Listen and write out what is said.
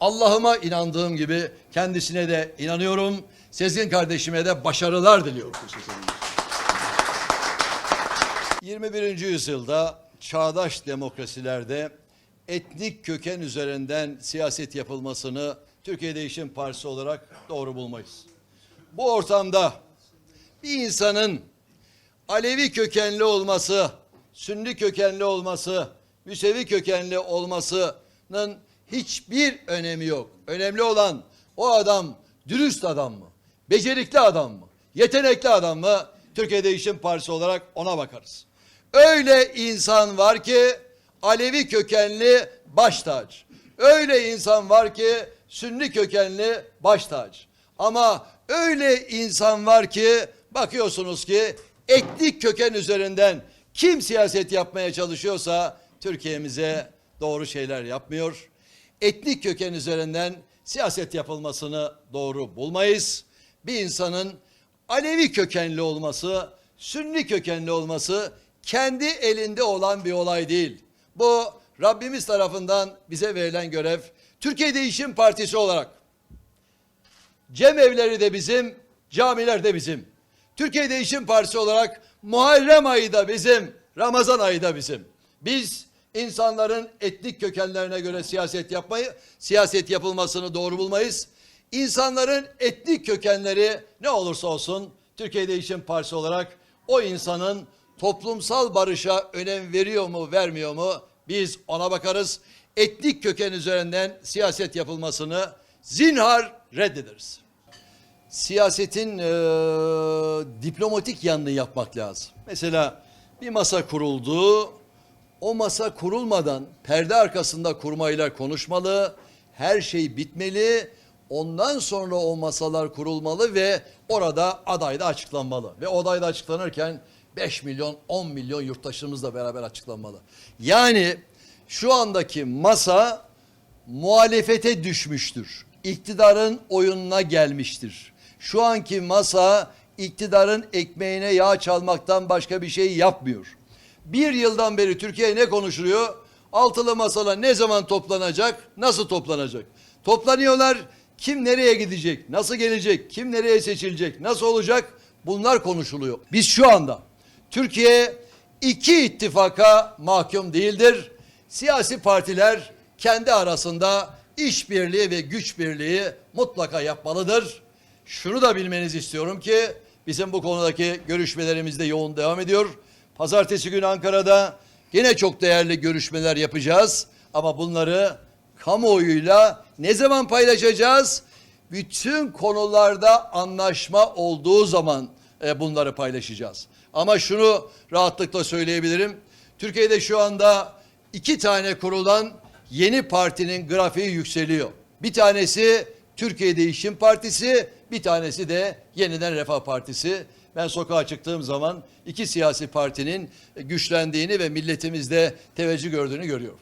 Allah'ıma inandığım gibi kendisine de inanıyorum. Sezgin kardeşime de başarılar diliyorum. 21. yüzyılda çağdaş demokrasilerde etnik köken üzerinden siyaset yapılmasını Türkiye Değişim Partisi olarak doğru bulmayız. Bu ortamda bir insanın Alevi kökenli olması, Sünni kökenli olması, Müsevi kökenli olmasının hiçbir önemi yok. Önemli olan o adam dürüst adam mı? Becerikli adam mı? Yetenekli adam mı? Türkiye Değişim Partisi olarak ona bakarız. Öyle insan var ki Alevi kökenli baş tac. Öyle insan var ki Sünni kökenli baş tac. Ama öyle insan var ki bakıyorsunuz ki etnik köken üzerinden kim siyaset yapmaya çalışıyorsa Türkiye'mize doğru şeyler yapmıyor. Etnik köken üzerinden siyaset yapılmasını doğru bulmayız. Bir insanın Alevi kökenli olması, Sünni kökenli olması kendi elinde olan bir olay değil. Bu Rabbimiz tarafından bize verilen görev. Türkiye Değişim Partisi olarak Cem evleri de bizim, camiler de bizim. Türkiye Değişim Partisi olarak Muharrem ayı da bizim, Ramazan ayı da bizim. Biz insanların etnik kökenlerine göre siyaset yapmayı, siyaset yapılmasını doğru bulmayız. İnsanların etnik kökenleri ne olursa olsun Türkiye Değişim Partisi olarak o insanın toplumsal barışa önem veriyor mu, vermiyor mu? Biz ona bakarız. Etnik köken üzerinden siyaset yapılmasını zinhar reddederiz siyasetin e, diplomatik yanını yapmak lazım. Mesela bir masa kuruldu. O masa kurulmadan perde arkasında kurmaylar konuşmalı. Her şey bitmeli. Ondan sonra o masalar kurulmalı ve orada aday da açıklanmalı. Ve aday da açıklanırken 5 milyon 10 milyon yurttaşımızla beraber açıklanmalı. Yani şu andaki masa muhalefete düşmüştür. İktidarın oyununa gelmiştir. Şu anki masa iktidarın ekmeğine yağ çalmaktan başka bir şey yapmıyor. Bir yıldan beri Türkiye ne konuşuluyor? Altılı masalar ne zaman toplanacak? Nasıl toplanacak? Toplanıyorlar. Kim nereye gidecek? Nasıl gelecek? Kim nereye seçilecek? Nasıl olacak? Bunlar konuşuluyor. Biz şu anda Türkiye iki ittifaka mahkum değildir. Siyasi partiler kendi arasında işbirliği ve güç birliği mutlaka yapmalıdır. Şunu da bilmenizi istiyorum ki bizim bu konudaki görüşmelerimiz de yoğun devam ediyor. Pazartesi günü Ankara'da yine çok değerli görüşmeler yapacağız. Ama bunları kamuoyuyla ne zaman paylaşacağız? Bütün konularda anlaşma olduğu zaman e, bunları paylaşacağız. Ama şunu rahatlıkla söyleyebilirim. Türkiye'de şu anda iki tane kurulan yeni partinin grafiği yükseliyor. Bir tanesi Türkiye Değişim Partisi, bir tanesi de Yeniden Refah Partisi. Ben sokağa çıktığım zaman iki siyasi partinin güçlendiğini ve milletimizde teveccüh gördüğünü görüyorum.